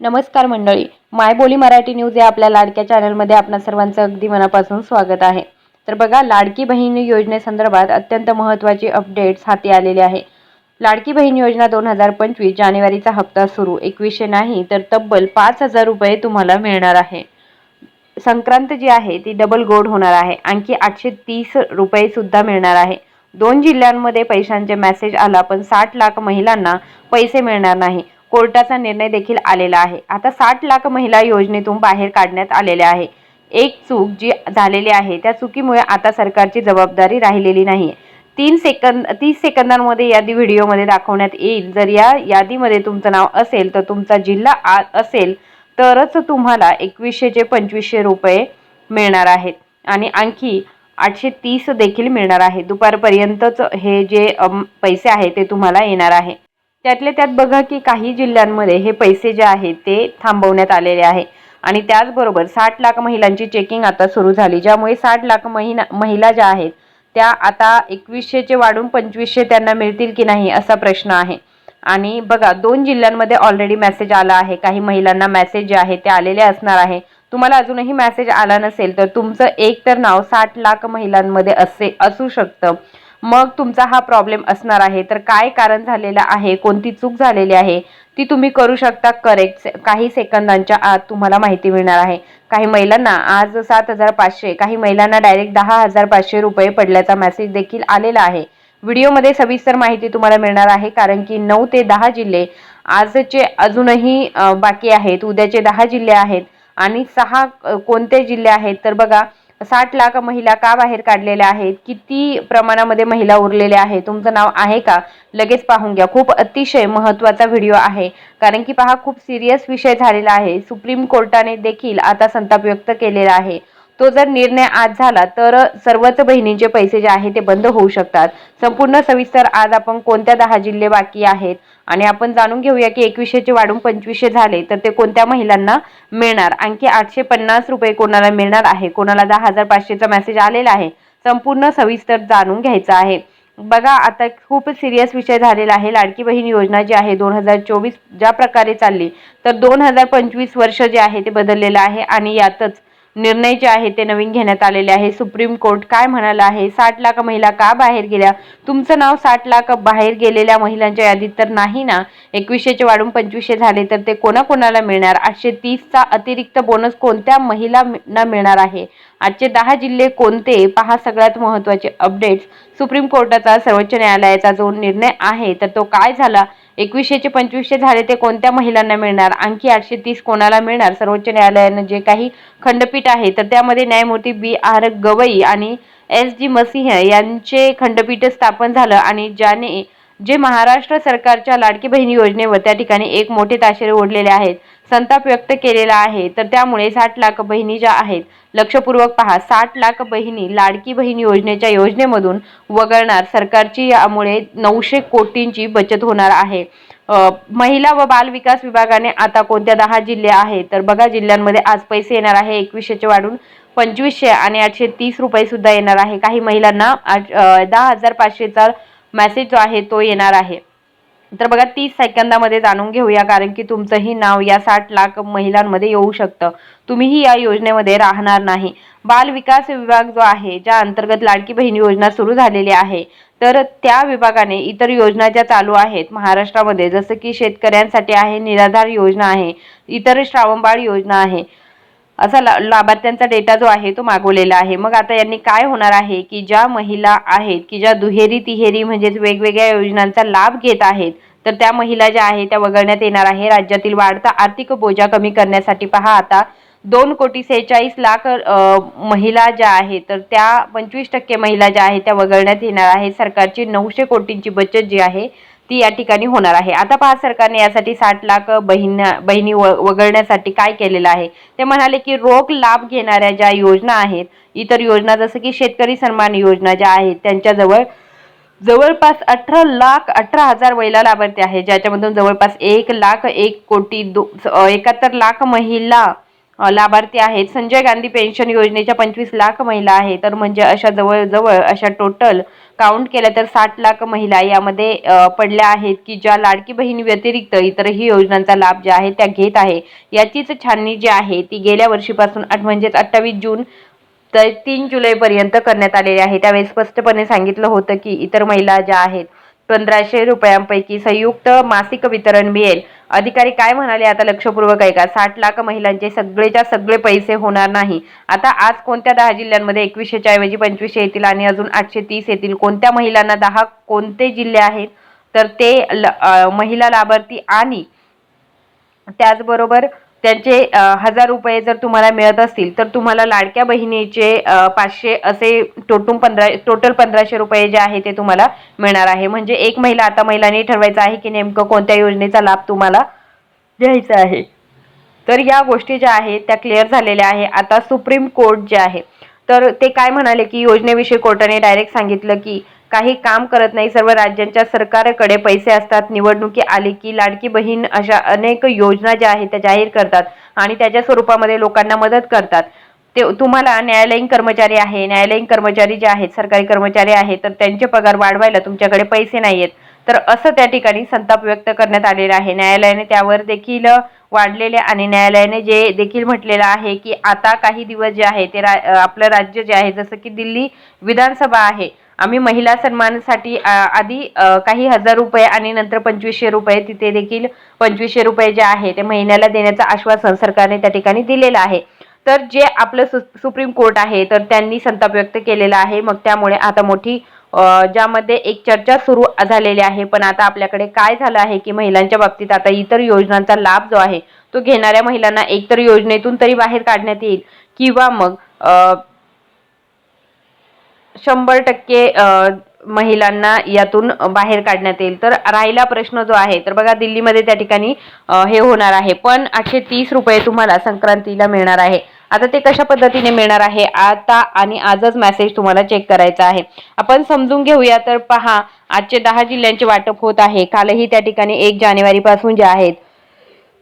नमस्कार मंडळी. मायबोली मराठी न्यूज या आपल्या लाडक्या चॅनलमध्ये आपणा सर्वांचं अगदी मनापासून स्वागत आहे. तर बघा लाडकी बहीण योजनेसंदर्भात अत्यंत महत्त्वाची अपडेट्स हाती आलेली आहे. लाडकी बहीण योजना दोन हजार पंचवीस जानेवारीचा हप्ता सुरू. एकवीसशे नाही तर तब्बल पाच हजार रुपये तुम्हाला मिळणार आहे. संक्रांत जी आहे ती डबल गोड होणार आहे. आणखी आठशे तीस रुपयेसुद्धा मिळणार आहे. दोन जिल्ह्यांमध्ये पैशांचे मेसेज आला पण साठ लाख महिलांना पैसे मिळणार नाही. कोर्टाचा निर्णय देखील आलेला आहे. आता साठ लाख महिला योजनेतून बाहेर काढण्यात आलेल्या आहे. एक चूक जी झालेली आहे त्या चुकीमुळे आता सरकारची जबाबदारी राहिलेली नाही तीन सेकंद तीस सेकंदांमध्ये यादी व्हिडिओमध्ये दाखवण्यात येईल. जर या यादीमध्ये तुमचं नाव असेल तर तुमचा जिल्हा आ असेल तरच तुम्हाला एकवीसशेचे पंचवीसशे रुपये मिळणार आहेत. आणि आणखी आठशे तीस देखील मिळणार आहे दुपारपर्यंतच हे जे पैसे आहे ते तुम्हाला येणार आहे. त्यातले त्यात बघा की काही जिल्ह्यांमध्ये हे पैसे जे आहेत ते थांबवण्यात आलेले आहे. आणि त्याचबरोबर साठ लाख महिलांची चेकिंग आता सुरू झाली ज्यामुळे साठ लाख महिना महिला ज्या आहेत त्या आता एकवीसशेचे वाढून पंचवीसशे त्यांना मिळतील की नाही असा प्रश्न आहे. आणि बघा दोन जिल्ह्यांमध्ये ऑलरेडी मेसेज आला आहे. काही महिलांना मेसेज जे आहे ते आलेले असणार आहे. तुम्हाला अजूनही मेसेज आला नसेल तर तुमचं एक तर नाव साठ लाख महिलांमध्ये असे असू शकतं. मग तुमचा हा प्रॉब्लेम असणार आहे. तर काय कारण झालेलं आहे? कोणती चूक झालेली आहे? ती तुम्ही करू शकता करेक्ट काही सेकंदांच्या आत तुम्हाला माहिती मिळणार आहे. काही महिलांना आज सात हजार पाचशे काही महिलांना डायरेक्ट दहा हजार पाचशे रुपये पडल्याचा मेसेज देखील आलेला आहे. व्हिडिओमध्ये सविस्तर माहिती तुम्हाला मिळणार आहे. कारण की नऊ ते दहा जिल्हे आजचे अजूनही बाकी आहेत. उद्याचे दहा जिल्हे आहेत. आणि सहा कोणते जिल्हे आहेत? तर बघा साठ लाख महिला का बाहेर काढलेल्या आहेत? किती प्रमाणामध्ये महिला उरलेल्या आहेत? तुमचं नाव आहे का? लगेच पाहून घ्या. खूप अतिशय महत्त्वाचा व्हिडिओ आहे. कारण की पहा खूप सिरियस विषय झालेला आहे. सुप्रीम कोर्टाने देखील आता संताप व्यक्त केलेला आहे. तो जर निर्णय आज झाला तर सर्वच बहिणींचे पैसे जे आहे ते बंद होऊ शकतात. संपूर्ण सविस्तर आज आपण कोणत्या दहा जिल्हे बाकी आहेत? आणि आपण जाणून घेऊया की एकवीसशेचे वाढून पंचवीसशे झाले तर ते कोणत्या महिलांना मिळणार? आणखी आठशे पन्नास रुपये कोणाला मिळणार आहे? कोणाला दहा हजार पाचशेचा मेसेज आलेला आहे? संपूर्ण सविस्तर जाणून घ्यायचं आहे. बघा आता खूप सिरियस विषय झालेला आहे. लाडकी बहीण योजना जी आहे दोन हजार चोवीस ज्या प्रकारे चालली तर दोन हजार पंचवीस वर्ष जे आहे ते बदललेलं आहे. आणि यातच निर्णय जे आहे ते नवीन घेण्यात आलेले आहे. सुप्रीम कोर्ट काय म्हणाला आहे? साठ लाख महिला का बाहेर गेल्या? तुमचं नाव साठ लाख बाहेर गेलेल्या महिलांच्या यादीत तर नाही ना? एकवीसशेचे वाढून पंचवीसशे झाले तर ते कोणाकोणाला मिळणार? आठशे तीसचा अतिरिक्त बोनस कोणत्या महिलांना मिळणार आहे? आजचे दहा जिल्हे कोणते? पहा सगळ्यात महत्त्वाचे अपडेट्स. सुप्रीम कोर्टाचा सर्वोच्च न्यायालयाचा जो निर्णय आहे तर तो काय झाला? एकवीसशेचे पंचवीसशे झाले ते कोणत्या महिलांना मिळणार? आणखी आठशे तीस कोणाला मिळणार? सर्वोच्च न्यायालयानं जे काही खंडपीठ आहे तर त्यामध्ये न्यायमूर्ती बी आर गवई आणि एस जी मसीह यांचे खंडपीठ स्थापन झालं आणि ज्याने जे महाराष्ट्र सरकारच्या लाडकी बहिणी योजनेवर त्या ठिकाणी एक मोठे ताशेरे ओढलेले आहेत. संताप व्यक्त केलेला आहे. तर त्यामुळे साठ लाख बहिणी ज्या आहेत लक्षपूर्वक पहा साठ लाख बहिणी लाडकी बहीण योजनेच्या योजनेमधून वगळणार सरकारची यामुळे नऊशे कोटींची बचत होणार आहे. महिला व बाल विकास विभागाने आता कोणत्या दहा जिल्हे आहेत? तर बघा जिल्ह्यांमध्ये आज पैसे येणार आहे एकवीसशेचे वाढून पंचवीसशे आणि आठशे तीस रुपये सुद्धा येणार आहे. काही महिलांना आठ दहा हजार पाचशेचा मेसेज जो आहे तो येणार आहे. तर बघा तीस सेकंदामध्ये जाणून घेऊया कारण की तुमचंही नाव या साठ लाख महिलांमध्ये येऊ शकतं. तुम्हीही या योजनेमध्ये राहणार नाही. बाल विकास विभाग जो आहे ज्या अंतर्गत लाडकी बहीण योजना सुरू झालेली आहे तर त्या विभागाने इतर योजना ज्या चालू आहेत महाराष्ट्रामध्ये जसं की शेतकऱ्यांसाठी आहे निराधार योजना आहे इतर श्रावणबाळ योजना आहे असा ला लाभार्थ्यांचा डेटा जो आहे तो मागवलेला आहे. मग आता यांनी काय होणार आहे की ज्या महिला आहेत की ज्या दुहेरी तिहेरी म्हणजेच वेगवेगळ्या योजनांचा लाभ घेत आहेत तर त्या महिला ज्या आहेत त्या वगळण्यात येणार आहे. राज्यातील वाढता आर्थिक बोजा कमी करण्यासाठी पहा आता दोन कोटी सेहेचाळीस लाख महिला ज्या आहेत तर त्या पंचवीस टक्के महिला ज्या आहेत त्या वगळण्यात येणार आहे. सरकारची नऊशे कोटींची बचत जी आहे ती या ठिकाणी होणार आहे. आता पहा सरकारने यासाठी साठ लाख बहिण बहिणी व वगळण्यासाठी काय केलेलं आहे? ते म्हणाले की रोख लाभ घेणाऱ्या ज्या योजना आहेत इतर योजना जसं की शेतकरी सन्मान योजना ज्या आहेत त्यांच्याजवळ जवळपास अठरा लाख अठरा हजार महिला लाभार्थी आहे ज्याच्यामधून जवळपास एक लाख एक कोटी दो एकाहत्तर लाख महिला लाभार्थी आहेत. संजय गांधी पेन्शन योजनेच्या पंचवीस लाख महिला आहे तर म्हणजे अशा जवळजवळ अशा टोटल काउंट केलं तर साठ लाख महिला यामध्ये पडल्या आहेत की ज्या लाडकी बहिणी व्यतिरिक्त इतरही योजनांचा लाभ ज्या आहे त्या घेत आहे. याचीच छाननी जी आहे ती गेल्या वर्षीपासून आठ म्हणजेच अठ्ठावीस जून तर तीन जुलैपर्यंत करण्यात आलेली आहे. त्यावेळी स्पष्टपणे सांगितलं होतं की इतर महिला ज्या आहेत पंधराशे रुपयांपैकी संयुक्त मासिक वितरण मिळेल. अधिकारी काय म्हणाले आता लक्षपूर्वक आहे का साठ लाख महिलांचे सगळेच्या सगळे पैसे होणार नाही. आता आज कोणत्या दहा जिल्ह्यांमध्ये एकवीसशेच्या ऐवजी पंचवीसशे येतील आणि अजून आठशे तीस येतील? कोणत्या महिलांना दहा कोणते जिल्हे आहेत? तर ते ल- महिला लाभार्थी आणि त्याचबरोबर त्यांचे हजार रुपये जर तुम्हाला मिळत असतील तर तुम्हाला लाडक्या बहिणीचे पाचशे असे टोटून पंधरा टोटल पंधराशे रुपये जे आहे ते तुम्हाला मिळणार आहे. म्हणजे एक महिला आता महिलांनी ठरवायचं आहे की नेमकं कोणत्या योजनेचा लाभ तुम्हाला घ्यायचा आहे. तर या गोष्टी ज्या आहेत त्या क्लिअर झालेल्या आहे. आता सुप्रीम कोर्ट जे आहे तर ते काय म्हणाले की योजनेविषयी कोर्टाने डायरेक्ट सांगितलं की काही काम करत नाही. सर्व राज्यांच्या सरकारकडे पैसे असतात. निवडणुकी आली की लाडकी बहीण अशा अनेक योजना ज्या आहेत त्या जाहीर करतात आणि त्याच्या स्वरूपामध्ये लोकांना मदत करतात. ते तुम्हाला न्यायालयीन कर्मचारी आहे. न्यायालयीन कर्मचारी जे आहेत सरकारी कर्मचारी आहेत तर त्यांचे पगार वाढवायला तुमच्याकडे पैसे नाही आहेत तर असं त्या ठिकाणी संताप व्यक्त करण्यात आलेला आहे. न्यायालयाने त्यावर देखील वाढलेले आणि न्यायालयाने जे देखील म्हटलेलं आहे की आता काही दिवस जे आहे ते रा आपलं राज्य जे आहे जसं की दिल्ली विधानसभा आहे आम्ही महिला सन्मानासाठी आधी काही हजार रुपये आणि नंतर पंचवीसशे रुपये तिथे देखील पंचवीसशे रुपये जे आहे ते महिन्याला देण्याचं आश्वासन सरकारने त्या ठिकाणी दिलेलं आहे. तर जे आपलं सु सुप्रीम कोर्ट आहे तर त्यांनी संताप व्यक्त केलेला आहे. मग त्यामुळे आता मोठी ज्यामध्ये एक चर्चा सुरू झालेली आहे पण आता आपल्याकडे काय झालं आहे की महिलांच्या बाबतीत आता इतर योजनांचा लाभ जो आहे तो घेणाऱ्या महिलांना एकतर योजनेतून तरी बाहेर काढण्यात येईल किंवा मग शंभर टक्के महिलांना यातून बाहेर काढण्यात येईल. तर राहिला प्रश्न जो आहे तर बघा दिल्लीमध्ये त्या ठिकाणी हे होणार आहे. पण आठशे तीस रुपये तुम्हाला संक्रांतीला मिळणार आहे. आता ते कशा पद्धतीने मिळणार आहे? आता आणि आजच मेसेज तुम्हाला चेक करायचा आहे. आपण समजून घेऊया तर पहा आजचे दहा जिल्ह्यांचे वाटप होत आहे. कालही त्या ठिकाणी एक जानेवारीपासून जे आहेत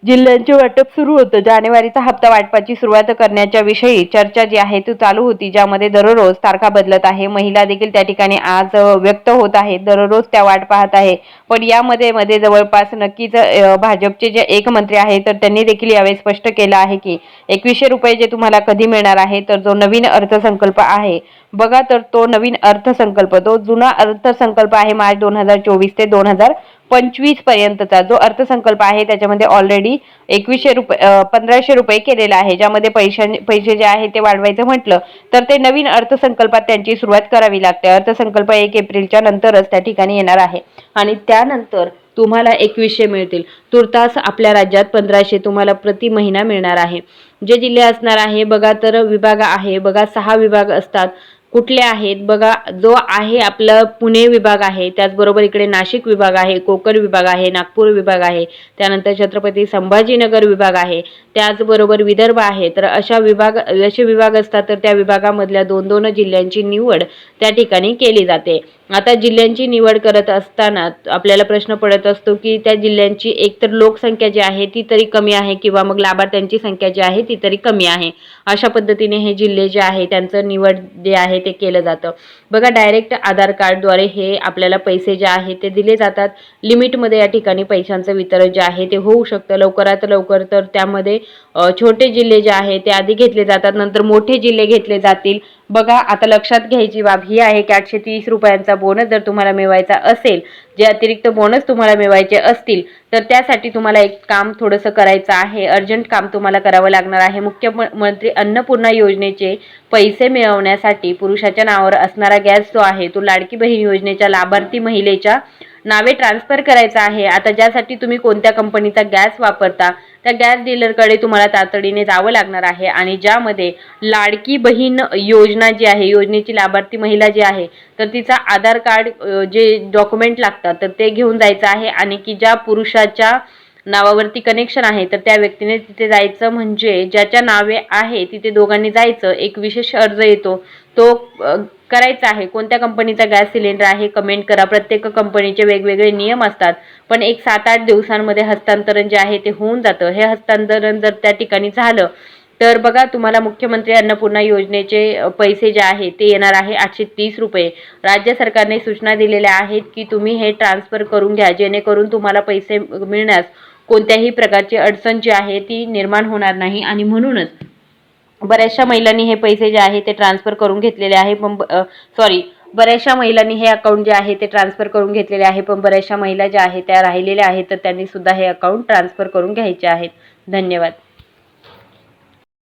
जिल्ह्यांचे वाटप सुरू होतं. जानेवारीचा हप्ता वाटपाची सुरुवात करण्याच्या विषयी चर्चा जी आहे ती चालू होती ज्यामध्ये दररोज तारखा बदलत आहे. महिला देखील त्या ठिकाणी आज व्यक्त होत आहेत. दररोज त्या वाट पाहत आहे. पण यामध्ये मध्ये जवळपास नक्कीच भाजपचे जे एक मंत्री आहेत तर त्यांनी देखील यावेळी स्पष्ट केलं आहे की एकवीसशे रुपये जे तुम्हाला कधी मिळणार आहे तर जो नवीन अर्थसंकल्प आहे बघा तर तो नवीन अर्थसंकल्प तो जुना अर्थसंकल्प आहे मार्च दोन हजार चोवीस ते दोन हजार पंचवीस पर्यंतचा. जो अर्थसंकल्प आहे त्याच्यामध्ये ऑलरेडी एकवीसशे रुपये पंधराशे रुपये केलेला आहे ज्यामध्ये पैशा पैसे जे आहे ते वाढवायचं म्हटलं तर ते नवीन अर्थसंकल्पात त्यांची सुरुवात करावी लागते. अर्थसंकल्प एक एप्रिलच्या नंतरच त्या ठिकाणी येणार आहे. आणि त्यानंतर तुम्हाला एकवीसशे मिळतील. तुर्तास आपल्या राज्यात पंधराशे तुम्हाला प्रति महिना मिळणार आहे. जे जिल्हे असणार आहे बघा तर विभाग आहे बघा सहा विभाग असतात. कुठले आहेत? बघा जो आहे आपलं पुणे विभाग आहे त्याचबरोबर इकडे नाशिक विभाग आहे कोकण विभाग आहे नागपूर विभाग आहे त्यानंतर छत्रपती संभाजीनगर विभाग आहे त्याचबरोबर विदर्भ आहे. तर अशा विभाग असे विभाग असतात तर त्या विभागामधल्या दोन दोन जिल्ह्यांची निवड त्या ठिकाणी केली जाते. आता जिल्ह्यांची निवड करत असताना आपल्याला प्रश्न पडत असतो की त्या जिल्ह्यांची एकतर लोकसंख्या जी आहे ती तरी कमी आहे किंवा मग लाभार्थ्यांची संख्या जी आहे ती तरी कमी आहे. अशा पद्धतीने हे जिल्हे जे आहे त्यांचं निवड जे आहे ते केलं जातं. बघा डायरेक्ट आधार कार्डद्वारे हे आपल्याला पैसे जे आहे ते दिले जातात. लिमिटमध्ये या ठिकाणी पैशांचं वितरण जे आहे ते होऊ शकतं. लवकरात लवकर तर त्यामध्ये छोटे जिल्हे जे आहे ते आधी घेतले जातात. नंतर मोठे जिल्हे घेतले जातील. बघा आता लक्षात घ्यायची बाब ही आहे की आठशे तीस रुपयांचा बोनस जर तुम्हाला मिळवायचा असेल जे अतिरिक्त बोनस तुम्हाला मिळवायचे असतील तर त्यासाठी तुम्हाला एक काम थोडंसं करायचं आहे. अर्जंट काम तुम्हाला करावं लागणार आहे. मुख्यमंत्री अन्नपूर्णा योजनेचे पैसे मिळवण्यासाठी पुरुषाच्या नावावर असणारा गॅस जो आहे तो लाडकी बहीण योजनेच्या लाभार्थी महिलेच्या नावे ट्रान्सफर करायचं आहे. आता ज्यासाठी तुम्ही कोणत्या कंपनीचा गॅस वापरता त्या गॅस डीलरकडे तुम्हाला तातडीने जावं लागणार आहे आणि ज्यामध्ये लाडकी बहीण योजना जी आहे योजनेची लाभार्थी महिला जी आहे तर तिचा आधार कार्ड जे डॉक्युमेंट लागतात तर ते घेऊन जायचं आहे आणि की ज्या पुरुषाच्या नावावरती कनेक्शन आहे तर त्या व्यक्तीने तिथे जायचं म्हणजे ज्याच्या नावे आहे तिथे दोघांनी जायचं. एक विशेष अर्ज येतो. तो करायचा आहे. कोणत्या कंपनीचा गॅस सिलेंडर आहे कमेंट करा. प्रत्येक कंपनीचे वेगवेगळे नियम असतात. पण एक सात आठ दिवसांमध्ये हस्तांतरण जे आहे ते होऊन जातं. हे हस्तांतरण जर त्या ठिकाणी झालं तर बघा तुम्हाला मुख्यमंत्री अन्नपूर्णा योजनेचे पैसे जे आहे ते येणार आहे आठशे तीस रुपये. राज्य सरकारने सूचना दिलेल्या आहेत की तुम्ही हे ट्रान्सफर करून घ्या. जेणेकरून तुम्हाला पैसे मिळण्यास कोणत्याही प्रकारची अडचण जी आहे ती निर्माण होणार नाही. आणि म्हणूनच बऱ्याचशा महिलांनी हे पैसे जे आहे ते ट्रान्सफर करून घेतलेले आहे. पण सॉरी बऱ्याचशा महिलांनी हे अकाउंट जे आहे ते ट्रान्सफर करून घेतलेले आहे. पण बऱ्याचशा महिला ज्या आहेत त्या राहिलेल्या आहेत तर त्यांनी सुद्धा हे अकाउंट ट्रान्सफर करून घ्यायचे आहेत. धन्यवाद.